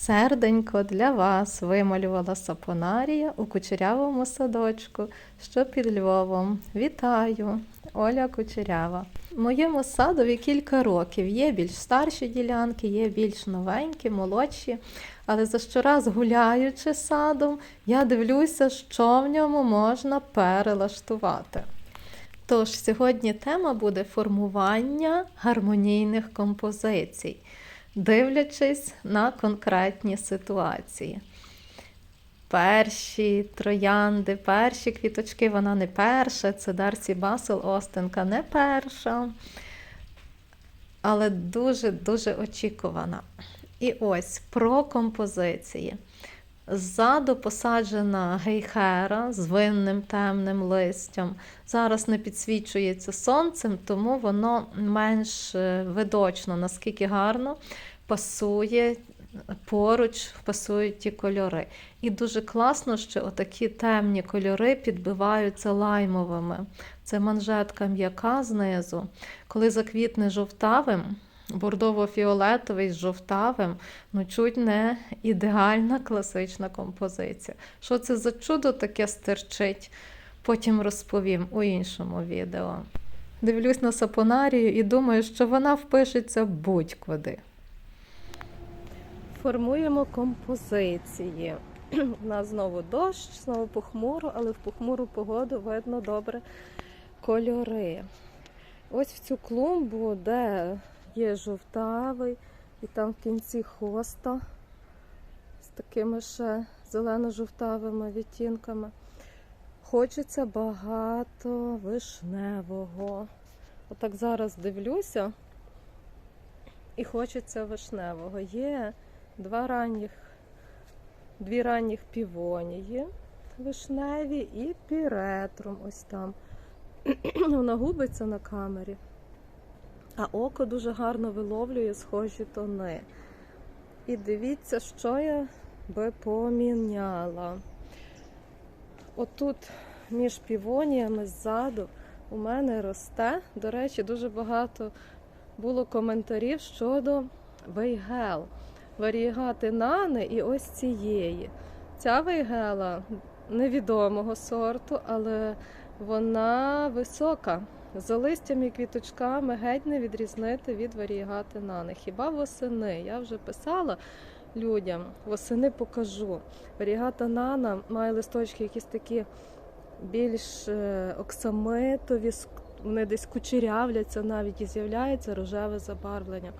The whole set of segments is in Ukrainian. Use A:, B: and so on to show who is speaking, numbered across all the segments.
A: Серденько для вас вималювала сапонарія у кучерявому садочку, що під Львовом. Вітаю, Оля Кучерява. Моєму садові кілька років. Є більш старші ділянки, є більш новенькі, молодші. Але за щораз гуляючи садом, я дивлюся, що в ньому можна перелаштувати. Тож сьогодні тема буде формування гармонійних композицій, дивлячись на конкретні ситуації. Перші троянди, перші квіточки, вона не перша, це Дарсі Басел Остенка не перша, але дуже-дуже очікувана. І ось про композиції. Ззаду посаджена гейхера з винним темним листям. Зараз не підсвічується сонцем, тому воно менш е, видочно, наскільки гарно пасує поруч, пасують ті кольори. І дуже класно, що отакі темні кольори підбиваються лаймовими. Це манжетка м'яка знизу. Коли заквітне жовтавим, бордово-фіолетовий з жовтавим, ну чуть не ідеальна класична композиція. Що це за чудо таке стерчить? Потім розповім у іншому відео. Дивлюсь на сапонарію і думаю, що вона впишеться будь-куди. Формуємо композиції. У нас знову дощ, знову похмуро, але в похмуру погоду видно добре кольори. Ось в цю клумбу, де є жовтавий, і там в кінці хоста з такими ще зелено-жовтавими відтінками. Хочеться багато вишневого. Отак зараз дивлюся, і хочеться вишневого. Є два ранніх, дві ранніх півонії вишневі і піретрум ось там. Вона губиться на камері. А око дуже гарно виловлює схожі тони. І дивіться, що я би поміняла. Отут між півоніями ззаду у мене росте. До речі, дуже багато було коментарів щодо вейгел. Варігати нани і ось цієї. Ця вейгела невідомого сорту, але вона висока. За листям і квіточками геть не відрізнити від варігати нани. Хіба восени? Я вже писала людям, восени покажу. Варігата нана має листочки якісь такі більш е, оксамитові, вони десь кучерявляться навіть і з'являється рожеве забарвлення.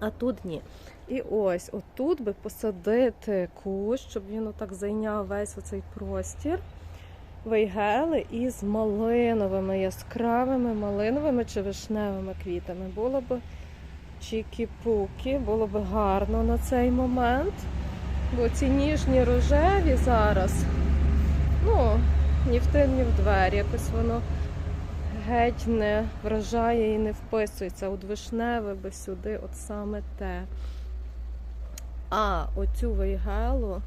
A: А тут ні. І ось отут би посадити кущ, щоб він отак зайняв весь оцей простір. Вейгели із малиновими, яскравими малиновими чи вишневими квітами. Було б чікі-пукі, було б гарно на цей момент. Бо ці ніжні рожеві зараз, ну, ні в тин, ні в двері. Якось воно геть не вражає і не вписується. От вишневе би сюди, от саме те. А оцю вейгелу,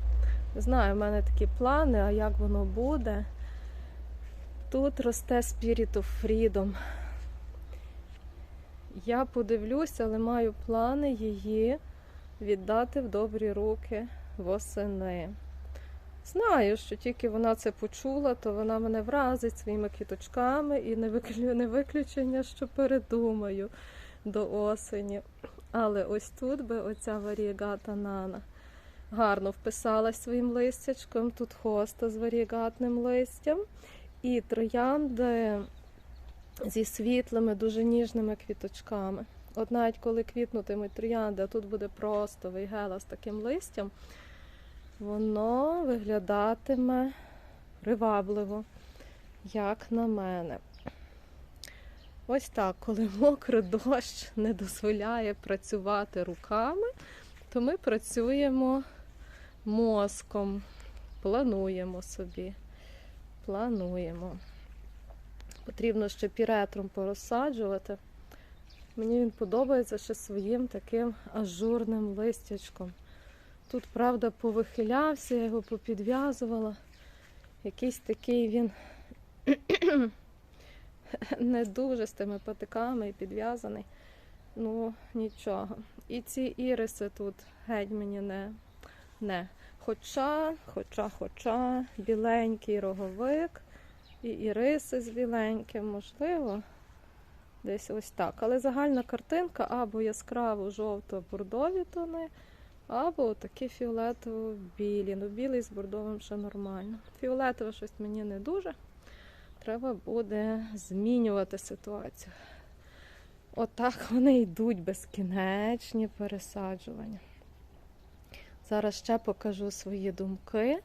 A: не знаю, в мене такі плани, а як воно буде. Тут росте Spirit of Freedom. Я подивлюся, але маю плани її віддати в добрі руки восени. Знаю, що тільки вона це почула, то вона мене вразить своїми квіточками і не виклю- не виключення, що передумаю до осені. Але ось тут би оця варієгата нана гарно вписалась своїм листячком. Тут хоста з варієгатним листям. І троянди зі світлими, дуже ніжними квіточками. От навіть коли квітнутимуть троянди, а тут буде просто вейгела з таким листям, воно виглядатиме привабливо, як на мене. Ось так, коли мокро дощ не дозволяє працювати руками, то ми працюємо мозком, плануємо собі. Плануємо. Потрібно ще піретром порозсаджувати. Мені він подобається ще своїм таким ажурним листячком. Тут, правда, повихилявся, я його попідв'язувала. Якийсь такий він не дуже з тими патиками і підв'язаний. Ну, нічого. І ці іриси тут геть мені не. Не. Хоча, хоча, хоча, біленький роговик і іриси з біленьким, можливо, десь ось так. Але загальна картинка або яскраво жовто-бордові тони, або такі фіолетово-білі. Ну, білий з бордовим ще нормально. Фіолетове щось мені не дуже. Треба буде змінювати ситуацію. Отак вони йдуть безкінечні пересаджування. Зараз ще покажу свої думки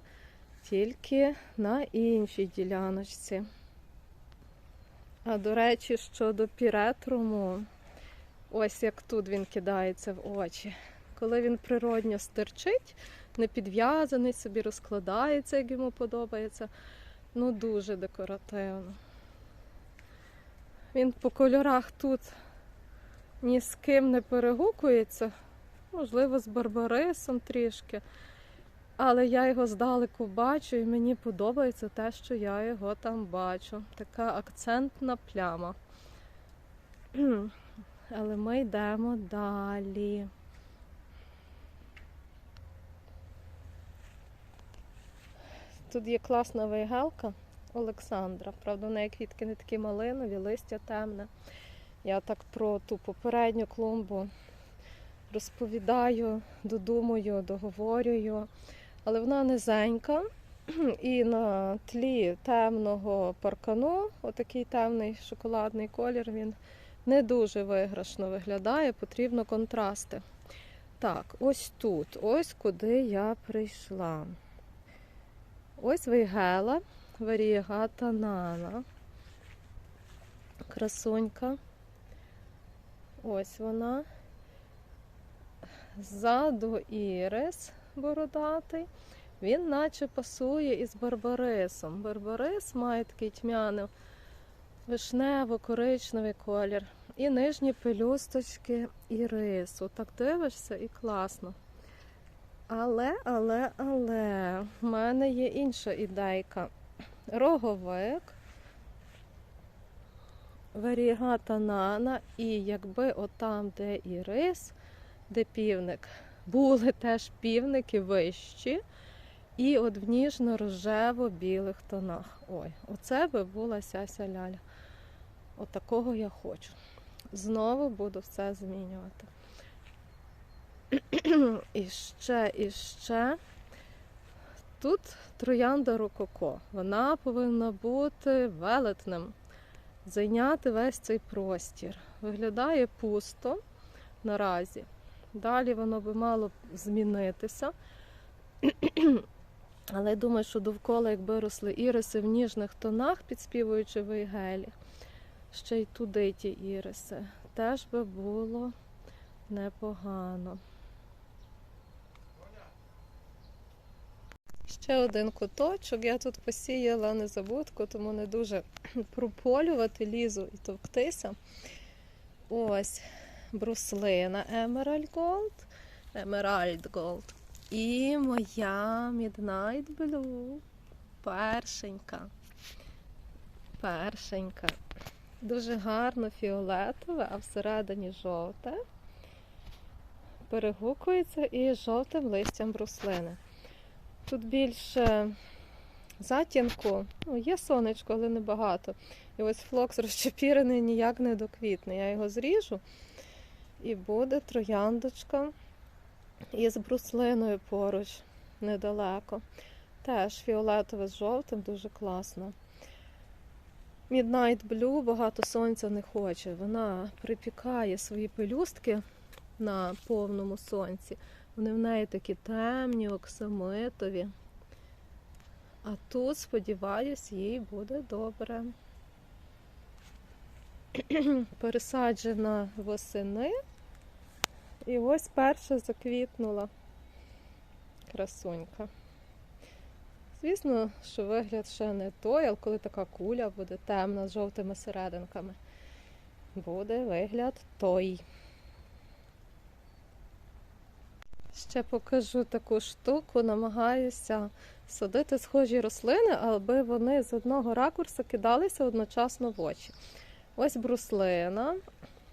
A: тільки на іншій діляночці. А до речі, щодо піретруму, ось як тут він кидається в очі. Коли він природньо стерчить, не підв'язаний, собі розкладається, як йому подобається. Ну, дуже декоративно. Він по кольорах тут ні з ким не перегукується. Можливо, з барбарисом трішки. Але я його здалеку бачу і мені подобається те, що я його там бачу. Така акцентна пляма. Але ми йдемо далі. Тут є класна вейгелка Олександра. Правда, в неї квітки не такі малинові, листя темне. Я так про ту попередню клумбу розповідаю, додумую, договорюю. Але вона низенька. І на тлі темного паркану, отакий темний шоколадний колір, він не дуже виграшно виглядає, потрібно контрасти. Так, ось тут, ось куди я прийшла. Ось вейгела, варієгата нана. Красунька. Ось вона. Ззаду ірис бородатий. Він наче пасує із барбарисом. Барбарис має такий тьмяний вишнево-коричневий колір. І нижні пелюсточки ірису. Так дивишся і класно. Але, але, але, в мене є інша ідейка. Роговик, варігата нана, і якби отам, де ірис, де півник, були теж півники вищі, і от в ніжно-рожево-білих тонах. Ой, оце би була сяся ляля. Отакого я хочу. Знову буду все змінювати. І ще, і ще. Тут троянда рококо. Вона повинна бути велетним, зайняти весь цей простір. Виглядає пусто наразі. Далі воно би мало змінитися. Але я думаю, що довкола, якби росли іриси в ніжних тонах, підспівуючи вейгелі, ще й туди ті іриси, теж би було непогано. Ще один куточок. Я тут посіяла незабудку, тому не дуже прополювати лізу і товктися. Ось бруслина Emerald Gold. Emerald Gold. І моя Midnight Blue. Першенька. Першенька. Дуже гарно фіолетове, а всередині жовте. Перегукується і жовтим листям бруслини. Тут більше затінку, ну, є сонечко, але небагато. І ось флокс розчепірений ніяк не доквітне. Я його зріжу і буде трояндочка із бруслиною поруч недалеко. Теж фіолетове з жовтим, дуже класно. Midnight Blue багато сонця не хоче. Вона припікає свої пелюстки на повному сонці. Вони в неї такі темні, оксамитові. А тут, сподіваюсь, їй буде добре. Пересаджена восени. І ось перша заквітнула красунька. Звісно, що вигляд ще не той, але коли така куля буде темна з жовтими серединками, буде вигляд той. Ще покажу таку штуку, намагаюся садити схожі рослини, аби вони з одного ракурсу кидалися одночасно в очі. Ось бруслина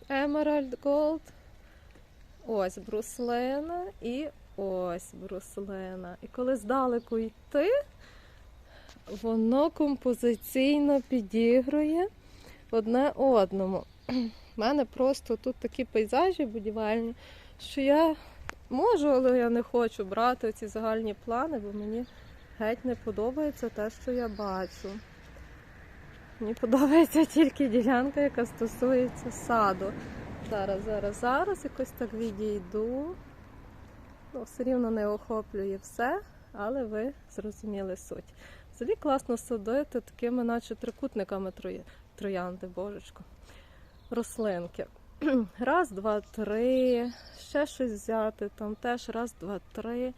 A: Emerald Gold. Ось бруслина і ось бруслина. І коли здалеку йти, воно композиційно підігрує одне одному. У мене просто тут такі пейзажі будівельні, що я можу, але я не хочу брати ці загальні плани, бо мені геть не подобається те, що я бачу. Мені подобається тільки ділянка, яка стосується саду. Зараз, зараз, зараз якось так відійду. Ну, все рівно не охоплює все, але ви зрозуміли суть. Взагалі класно садити такими, наче трикутниками троя- троянди, божечко. Рослинки. Раз, два, три. Ще щось взяти, там теж раз, два, три.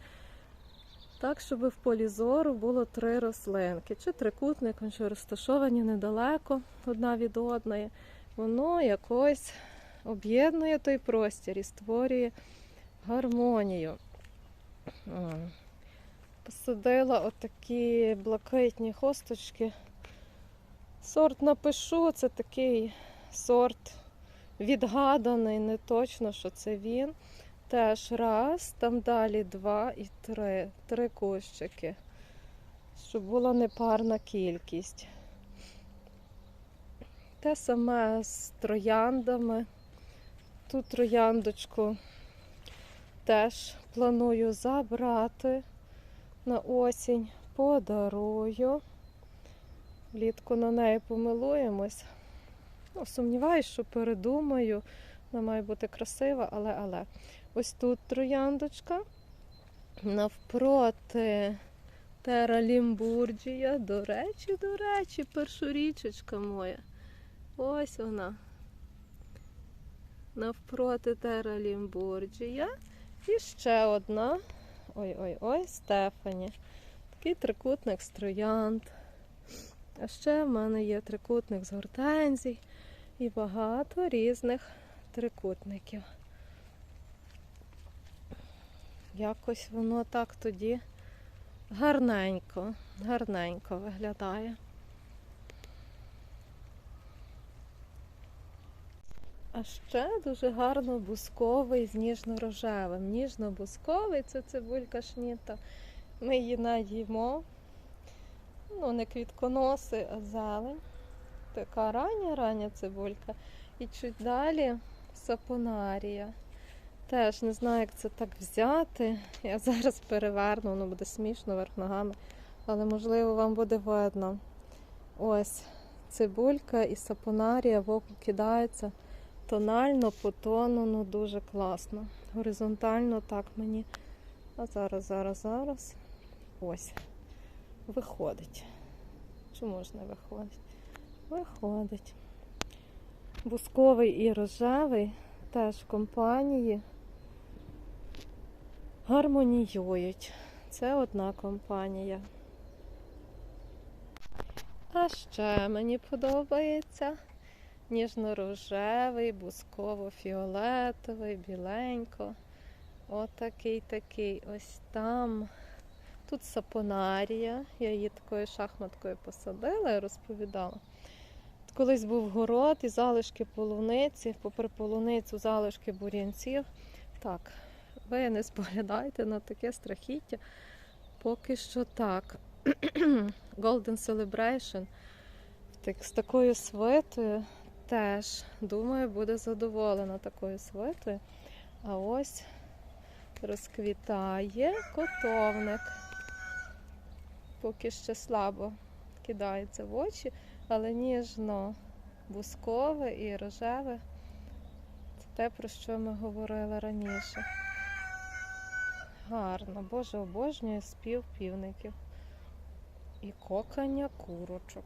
A: Так, щоб в полі зору було три рослинки. Чи трикутником, чи розташовані недалеко одна від одної. Воно якось об'єднує той простір і створює гармонію. Посадила отакі блакитні хосточки. Сорт напишу, це такий сорт відгаданий, не точно, що це він. Теж раз, там далі два і три. Три кущики. Щоб була непарна кількість. Те саме з трояндами. Ту трояндочку теж планую забрати на осінь, подарую. Влітку на неї помилуємось. Ну, сумніваюсь, що передумаю. Вона має бути красива, але але. Ось тут трояндочка. Навпроти Тера Лімбурджія. До речі, до речі, першорічечка моя. Ось вона. Навпроти Тера Лімбурджія. І ще одна. Ой-ой-ой, Стефані. Такий трикутник з троянд. А ще в мене є трикутник з гортензій і багато різних трикутників. Якось воно так тоді гарненько, гарненько виглядає. А ще дуже гарно бусковий з ніжно-рожевим. Ніжно-бусковий це цибулька шніта. Ми її наїмо. Ну, не квітконоси, а зелень. Така рання рання цибулька. І чуть далі сапонарія. Теж не знаю, як це так взяти. Я зараз переверну, воно буде смішно верх ногами. Але можливо вам буде видно. Ось цибулька і сапонарія в око кидається. Тонально, по тону, ну дуже класно. Горизонтально так мені. А зараз, зараз, зараз. Ось. Виходить. Чому ж не виходить? Виходить. Бусковий і рожевий теж компанії гармоніюють. Це одна компанія. А ще мені подобається ніжно-рожевий, бусково-фіолетовий, біленько. Отакий такий ось там. Тут сапонарія. Я її такою шахматкою посадила і розповідала. Колись був город і залишки полуниці, попри полуницю залишки бур'янців. Так, ви не споглядайте на таке страхіття. Поки що так. Golden Celebration з такою свитою теж, думаю, буде задоволена такою свитою. А ось розквітає котовник. Поки ще слабо кидається в очі, але ніжно бускове і рожеве. Це те, про що ми говорили раніше. Гарно, Боже, обожнює спів півників і кокання курочок.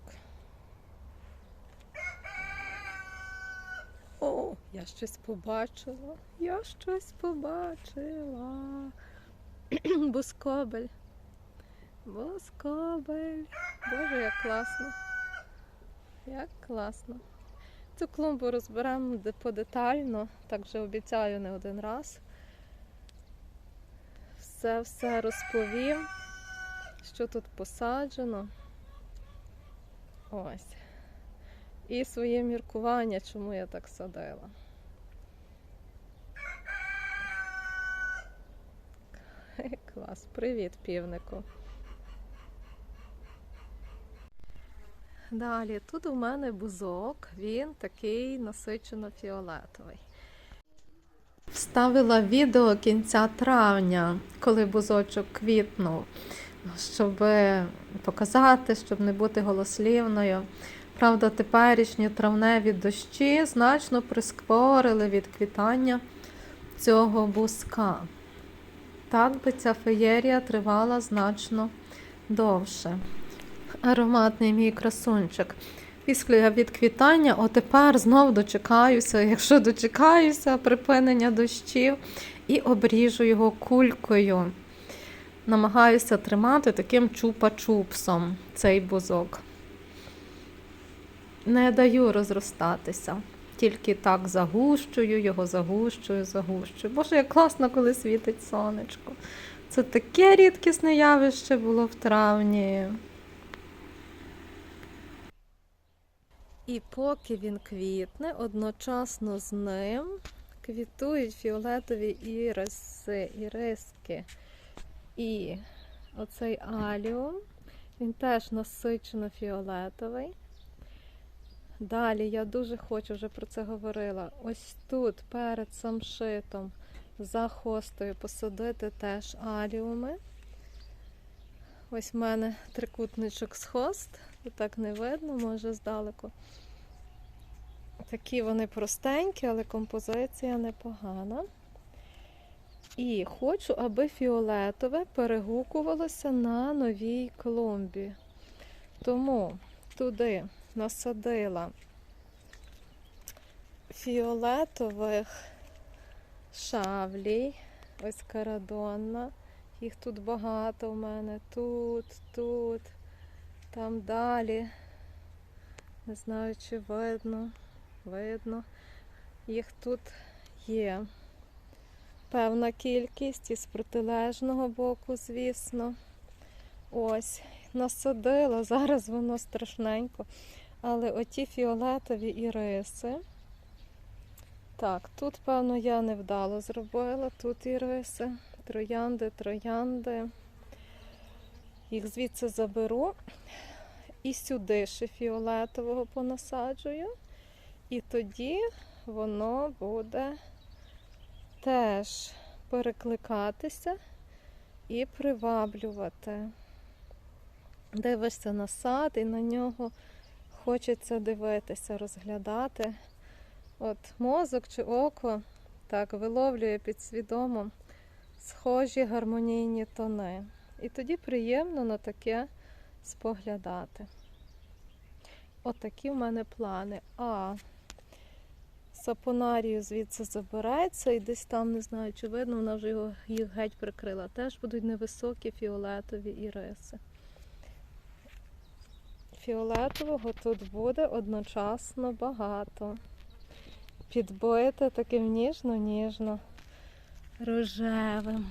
A: О, я щось побачила. Я щось побачила. Бускобель. Бускобель. Боже, як класно. Як класно. Цю клумбу розберемо подетально, так вже обіцяю не один раз. Все все розповім, що тут посаджено. Ось. І своє міркування, чому я так садила. Клас, привіт, півнику. Далі, тут у мене бузок, він такий насичено фіолетовий. Вставила відео кінця травня, коли бузочок квітнув, щоб показати, щоб не бути голослівною. Правда, теперішні травневі дощі значно прискорили відквітання цього бузка. Так би ця феєрія тривала значно довше. Ароматний мій красунчик. Після відквітання, отепер знов дочекаюся, якщо дочекаюся припинення дощів, і обріжу його кулькою. Намагаюся тримати таким чупа-чупсом цей бузок. Не даю розростатися. Тільки так загущую, його загущую, загущую. Боже, як класно, коли світить сонечко. Це таке рідкісне явище було в травні. І поки він квітне, одночасно з ним квітують фіолетові іриси, іриски. І оцей аліум, він теж насичено фіолетовий. Далі я дуже хочу, вже про це говорила. Ось тут перед самшитом за хостою посадити теж аліуми. Ось в мене трикутничок з хост. Так не видно, може здалеку. Такі вони простенькі, але композиція непогана. І хочу, аби фіолетове перегукувалося на новій клумбі. Тому туди насадила фіолетових шавлій, ось карадонна. Їх тут багато в мене. Тут, тут, там далі. Не знаю, чи видно. Видно. Їх тут є певна кількість із протилежного боку, звісно. Ось, насадила, зараз воно страшненько. Але оті фіолетові іриси. Так, тут, певно, я невдало зробила. Тут іриси, троянди, троянди. Їх звідси заберу. І сюди ще фіолетового понасаджую. І тоді воно буде теж перекликатися і приваблювати. Дивишся на сад і на нього хочеться дивитися, розглядати. От мозок чи око так виловлює підсвідомо схожі гармонійні тони. І тоді приємно на таке споглядати. Отакі в мене плани. А сапонарію звідси забереться і десь там, не знаю, чи видно, вона вже його їх геть прикрила. Теж будуть невисокі фіолетові іриси. Фіолетового тут буде одночасно багато. Підбите таким ніжно-ніжно рожевим.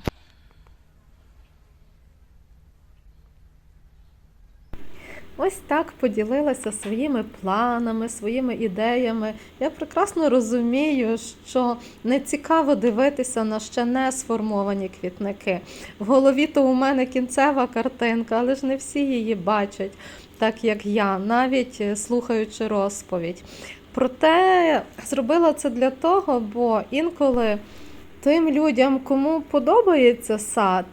A: Ось так поділилася своїми планами, своїми ідеями. Я прекрасно розумію, що не цікаво дивитися на ще не сформовані квітники. В голові то у мене кінцева картинка, але ж не всі її бачать, так як я, навіть слухаючи розповідь. Проте зробила це для того, бо інколи тим людям, кому подобається сад,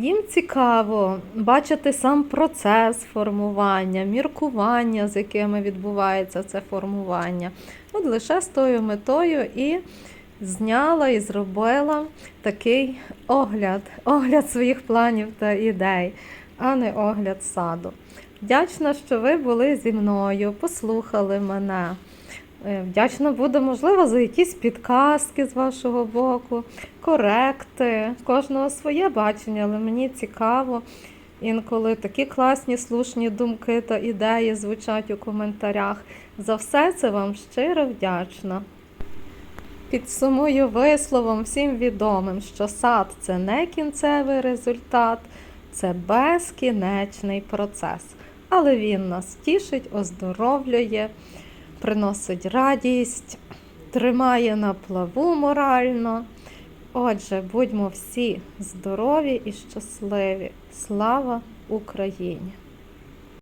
A: їм цікаво бачити сам процес формування, міркування, з якими відбувається це формування. От лише з тою метою і зняла і зробила такий огляд, огляд своїх планів та ідей, а не огляд саду. Вдячна, що ви були зі мною, послухали мене. Е, Вдячна буду, можливо, за якісь підказки з вашого боку, коректи. Кожного своє бачення, але мені цікаво інколи такі класні, слушні думки та ідеї звучать у коментарях. За все це вам щиро вдячна. Підсумую висловом всім відомим, що сад це не кінцевий результат, це безкінечний процес. Але він нас тішить, оздоровлює приносить радість, тримає на плаву морально Отже, будьмо всі здорові і щасливі. Слава Україні!